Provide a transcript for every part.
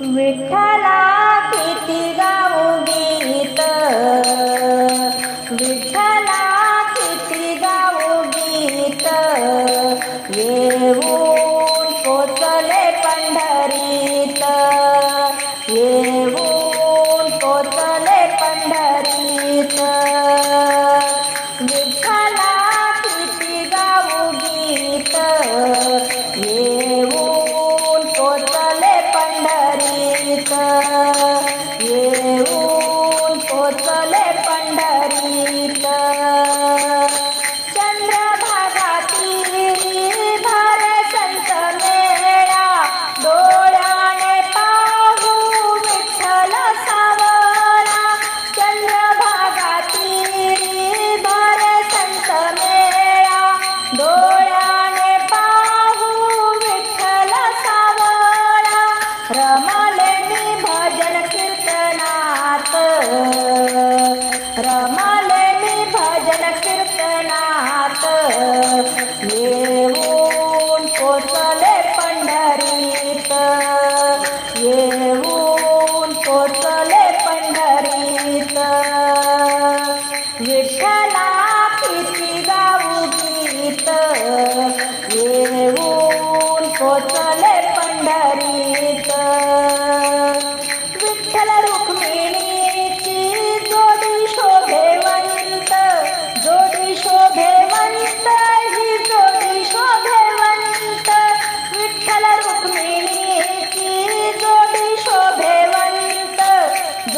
विठ्ठला किती गाऊ गीत. विठ्ठला किती गाऊ गीत. येऊन पोचले पंढरीत. येऊन पोचले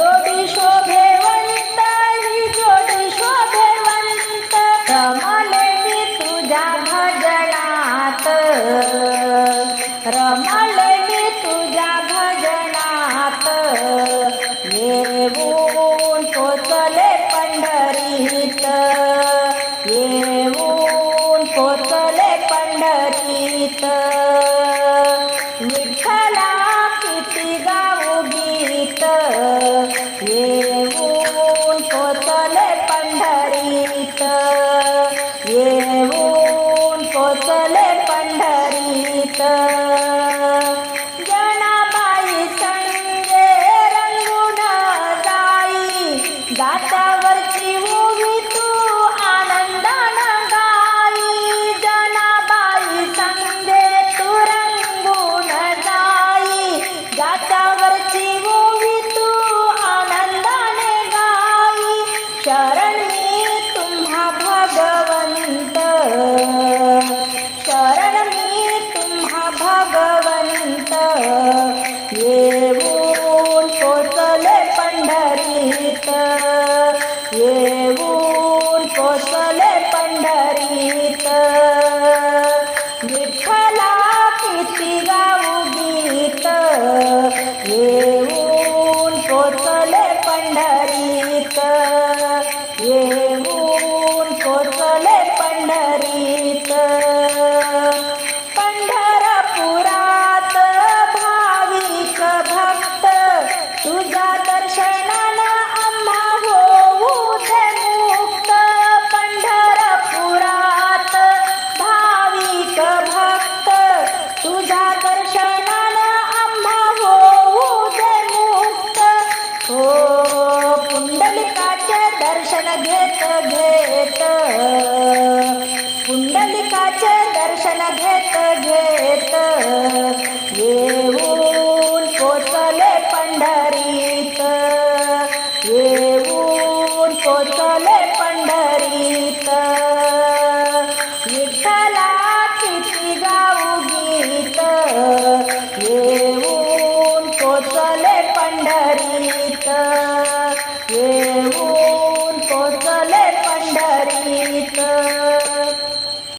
যদি